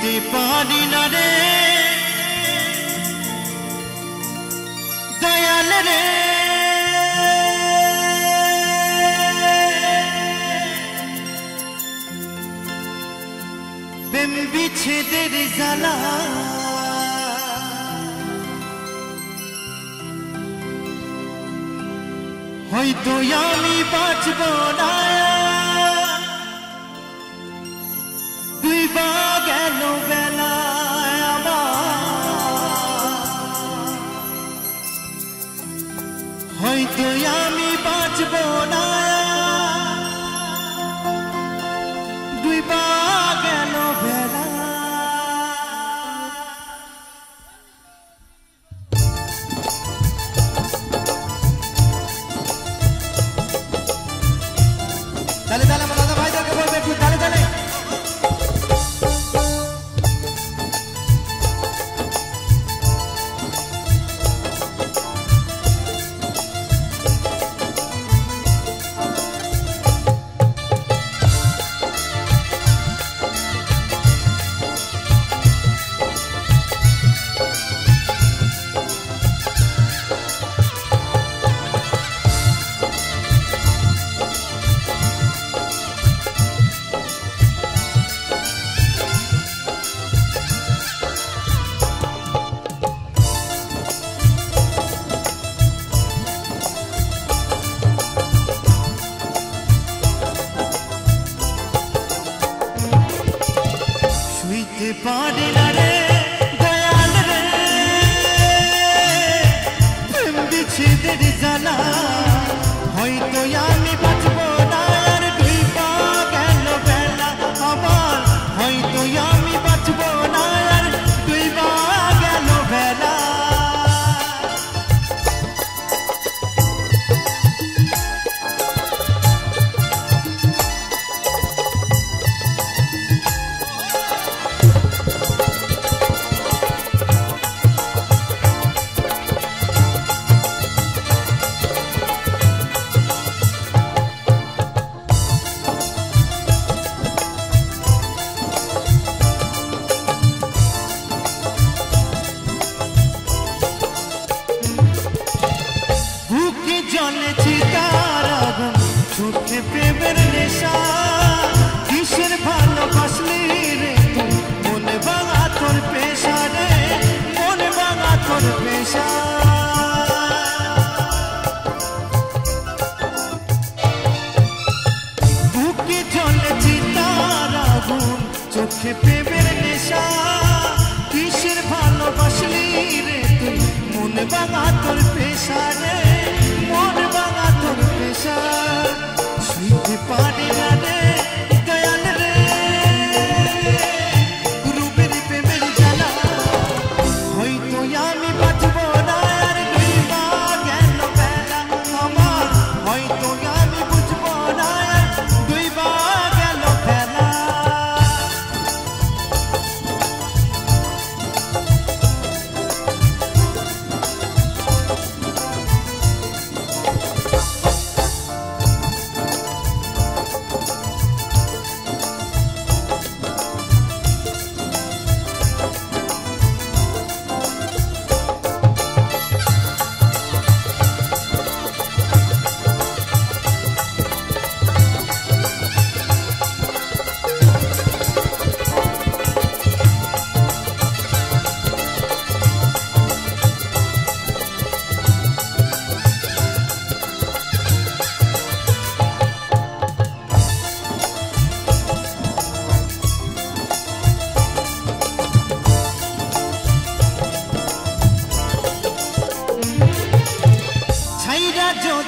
দিতে পারি না রে। দয়াল রে। বিচ্ছেদের জ্বালা। হয়তো আমি বাঁচব না। பாடலா চোখে পেবের নেশা। কিসের ভালোবাসলি রে তুই? মন বাঙা তোর পে